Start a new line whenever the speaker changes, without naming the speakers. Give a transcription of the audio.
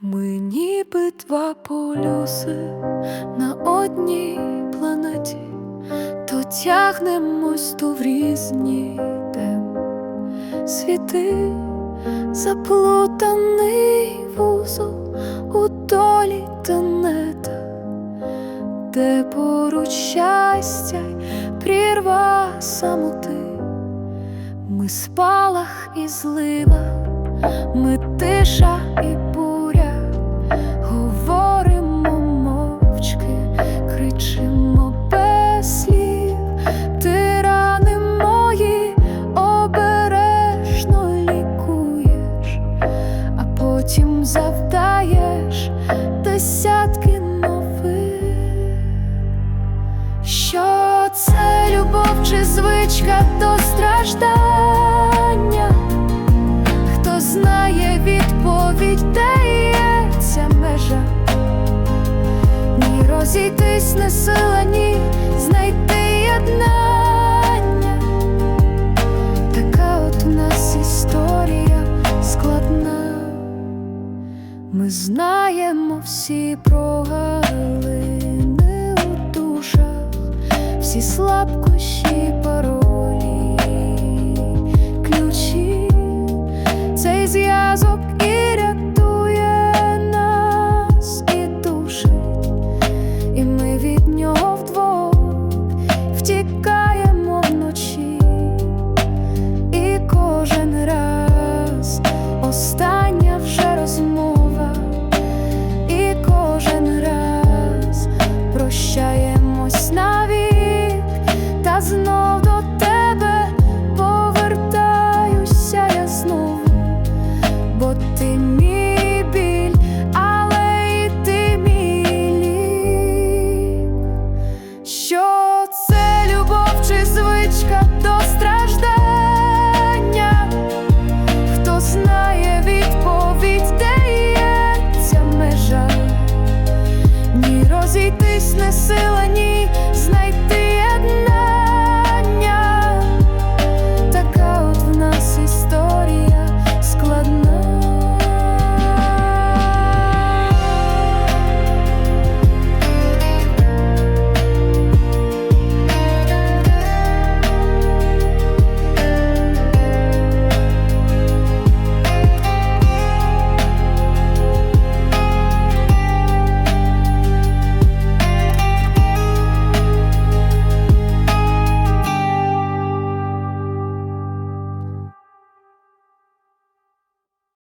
Ми ніби два полюси на одній планеті, то тягнемось то в різні тем. Світи, заплутаний вузол у долі тенета, де поруч щастя й прірва самоти, ми спалах і злива, ми тиша і буря, потім завдаєш десятки нових. Що це любов чи звичка до страждання? Хто знає відповідь, ця межа? Ні розійтись не сила, ні Ми знаємо всі прогалини у душах, всі слабкощі.